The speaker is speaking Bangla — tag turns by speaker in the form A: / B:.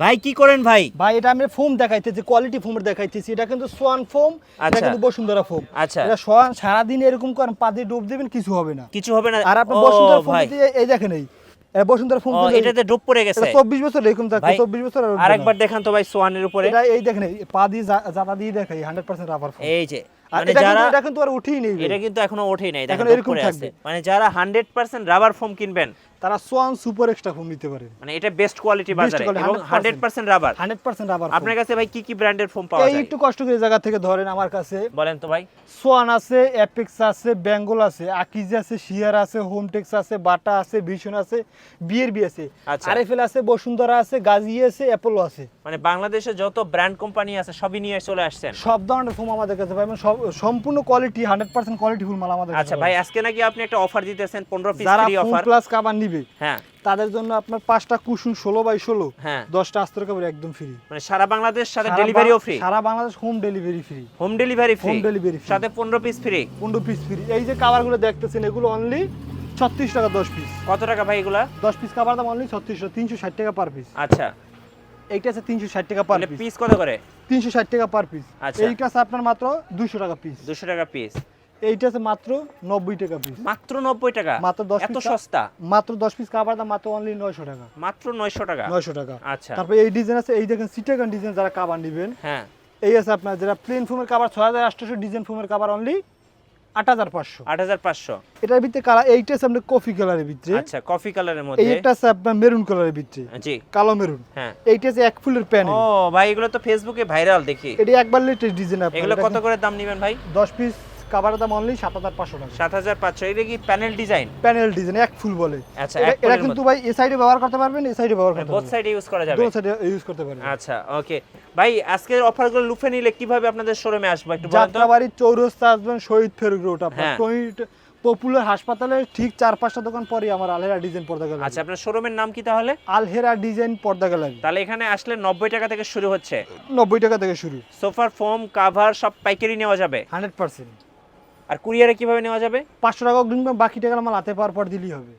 A: ভাই কি করেন ভাই?
B: ভাই এটা আমি ফোম দেখাইতেছি কোয়ালিটি ফোমের দেখাইতেছি। এটা কিন্তু সোয়ান ফোম এটা
A: আচ্ছা।
B: কিন্তু বসুন্ধরা ফোম
A: আচ্ছা।
B: এটা সোয়ান সারাদিন এরকম করেন পা দিয়ে ডুব দিবেন কিছু হবে না।
A: কিছু হবে না।
B: আর আপনি বসুন্ধরা ফোম দিয়ে এই দেখেন এই বসুন্ধরা ফোম
A: এটাতে ডুব পড়ে গেছে।
B: চব্বিশ বছর এরকম থাকে
A: ভাই,
B: চব্বিশ বছর।
A: আরেকবার দেখান তো ভাই সোয়ানের উপরে।
B: এটা এই দেখেন এই পা দিয়ে জাতা দিয়ে দেখাই হান্ড্রেড পার্সেন্ট রাবার ফোম
A: এই যে মানে যারা
B: এটা কিন্তু আর উঠেই নেই
A: এটা কিন্তু এখনও ওঠেই নাই দেখেন
B: এরকম
A: আছে
B: থাকবে।
A: মানে যারা হান্ড্রেড পার্সেন্ট রাবার ফোম কিনবেন
B: তারা সোয়ান সুপার এক্সট্রা ফোম নিতে পারে।
A: মানে এটা বেস্ট কোয়ালিটি বাজারে এবং
B: 100%
A: রাবার
B: হান্ড্রেড পার্সেন্ট রাবার
A: আপনার কাছে ভাই কি কি ব্র্যান্ডের ফোম পাওয়া
B: এই একটু কষ্ট করে জায়গা থেকে ধরেন আমার কাছে।
A: বলেন তো ভাই।
B: সোয়ান আছে অ্যাপেক্স আছে বেঙ্গল আছে আকিজ আছে শিয়ার আছে হোমটেক্স আছে বাটা আছে ভিশন আছে আছে।
A: আচ্ছা।
B: আরএফএল আছে বসুন্ধরা আছে গাজি আছে অ্যাপোলো আছে।
A: মানে বাংলাদেশে যত ব্র্যান্ড কোম্পানি আছে সবই নিয়ে চলে আসছেন।
B: সব ধরনের ফোম আমাদের কাছে পাবেন সব সম্পূর্ণ quality hundred percent quality full মাল আমাদের
A: আচ্ছা ভাই আজকে নাকি আপনি একটা অফার দিতেছেন পনেরো পিস ফ্রি অফার
B: প্লাস কাবার নিবে
A: হ্যাঁ।
B: তাদের জন্য আপনার পাঁচটা কুসুম ষোলো বাই ষোলো
A: হ্যাঁ।
B: দশটা আস্তর কাপড় একদম ফ্রি
A: মানে সারা বাংলাদেশ সাথে ডেলিভারিও ফ্রি
B: সারা Bangladesh home delivery free
A: home delivery free
B: Home delivery free।
A: সাথে পনেরো পিস ফ্রি
B: পনেরো পিস ফ্রি এই যে কাভারগুলো দেখতেছেন এগুলো অনলি ছত্রিশ টাকা দশ পিস
A: কত টাকা ভাই এগুলা?
B: দশ পিস কাভার দাম অনলি ছত্রিশশো তিনশো ষাট টাকা পার পিস
A: আচ্ছা।
B: এইটা আছে তিনশো ষাট টাকা পার পিস
A: পিস কত করে?
B: তিনশো ষাট টাকা পার পিস
A: আচ্ছা।
B: আছে আপনার মাত্র দুশো টাকা পিস
A: দুশো টাকা পিস
B: এইটা আছে মাত্র নব্বই টাকা পিস
A: মাত্র নব্বই টাকা?
B: মাত্র
A: এত সস্তা?
B: মাত্র দশ পিস কাভার দাম মাত্র অনলি নয়শো টাকা।
A: মাত্র নয়শো টাকা?
B: নয়শো টাকা।
A: আচ্ছা।
B: তারপরে এই ডিজাইন আছে এই দেখেন সিটাগান ডিজাইন যারা কাভার নেবেন।
A: হ্যাঁ।
B: এই আছে আপনার যারা প্লেন ফোমের কাভার ছয় হাজার আটশোশো ডিজাইন ফোমের কাভার অনলি আট হাজার পাঁচশো।
A: আট হাজার পাঁচশো।
B: এটার ভিতরে কালার এইটা আছে আপনার কফি কালারের ভিতরে।
A: আচ্ছা কফি কালারের মধ্যে।
B: একটা আছে আপনার মেরুন কালারের ভিতরে।
A: জি।
B: কালো মেরুন।
A: হ্যাঁ।
B: এইটা আছে এক ফুলের প্যান
A: ও ভাই এগুলো তো ফেসবুকে ভাইরাল দেখি।
B: এটা একবার লেটেস্ট ডিজাইন
A: এগুলো কত করে দাম নেবেন ভাই?
B: দশ পিস কাভারের দাম অনলি সাত হাজার পাঁচশো টাকা।
A: সাত হাজার পাঁচশো। এটা কি প্যানেল ডিজাইন
B: প্যানেল ডিজাইন এক ফুল বলে।
A: আচ্ছা
B: এটা- কিন্তু ভাই এই সাইডে ব্যবহার করতে পারবেন এই সাইডে ব্যবহার করতে
A: বোথ সাইডে ইউজ করা যাবে।
B: সাইডে ইউজ করতে পারবেন।
A: আচ্ছা ওকে ভাই আজকের অফারগুলো লুফে নিলে কীভাবে আপনাদের শোরুমে আসব একটু বলেন তো?
B: যাত্রাবাড়ি চৌরাস্তা আসবেন শহীদ ফেরুক রোড আপনার।
A: হ্যাঁ।
B: পপুলার হাসপাতালের ঠিক চার পাঁচটা দোকান পরে আমার আলহেরা ডিজাইন পর্দা গেল
A: আচ্ছা আপনার শোরুমের নাম কি তাহলে?
B: আলহেরা ডিজাইন পর্দা গেল
A: তাহলে এখানে আসলে নব্বই টাকা থেকে শুরু হচ্ছে।
B: নব্বই টাকা থেকে শুরু।
A: সোফার ফোম কাভার সব পাইকারি নেওয়া যাবে।
B: হান্ড্রেড পার্সেন্ট
A: আর কুরিয়ারে কীভাবে নেওয়া যাবে?
B: পাঁচশো টাকা অগ্রিম বাকি টাকা আমার হাতে পাওয়ার পর দিলেই হবে।